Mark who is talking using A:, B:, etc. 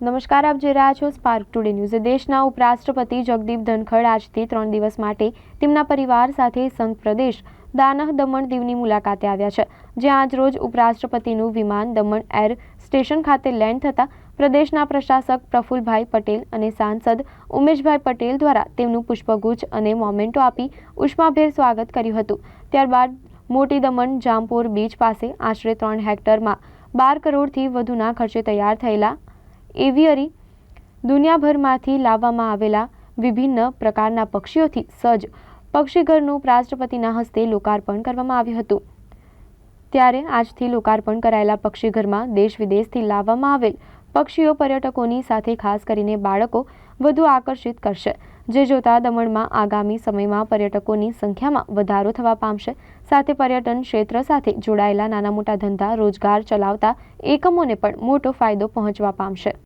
A: નમસ્કાર, આપ જોઈ રહ્યા છો સ્પાર્ક ટુડે ન્યૂઝ દેશના ઉપરાષ્ટ્રપતિ જગદીપ ધનખડ આજથી ત્રણ દિવસ માટે તેમના પરિવાર સાથે સંઘ પ્રદેશ દાનહ દમણ દીવની મુલાકાતે આવ્યા છે, જ્યાં આજ રોજ ઉપરાષ્ટ્રપતિનું વિમાન દમણ એર સ્ટેશન ખાતે લેન્ડ થતાં પ્રદેશના પ્રશાસક પ્રફુલભાઈ પટેલ અને સાંસદ ઉમેશભાઈ પટેલ દ્વારા તેમનું પુષ્પગુચ્છ અને મોમેન્ટો આપી ઉષ્માભેર સ્વાગત કર્યું હતું. ત્યારબાદ મોટી દમણ જામપોર બીચ પાસે આશરે ત્રણ હેક્ટરમાં બાર કરોડથી વધુના ખર્ચે તૈયાર થયેલા એવિયરી દુનિયાભરમાંથી લાવવામાં આવેલા વિભિન્ન પ્રકારના પક્ષીઓથી સજ્જ પક્ષીઘરનું રાષ્ટ્રપતિના હસ્તે લોકાર્પણ કરવામાં આવ્યું હતું. ત્યારે આજથી લોકાર્પણ કરાયેલા પક્ષીઘરમાં દેશ વિદેશથી લાવવામાં આવેલ પક્ષીઓ પર્યટકોની સાથે ખાસ કરીને બાળકો વધુ આકર્ષિત કરશે, જે જોતા દમણમાં આગામી સમયમાં પર્યટકોની સંખ્યામાં વધારો થવા પામશે. સાથે પર્યટન ક્ષેત્ર સાથે જોડાયેલા નાના મોટા ધંધા રોજગાર ચલાવતા એકમોને પણ મોટો ફાયદો પહોંચવા પામશે.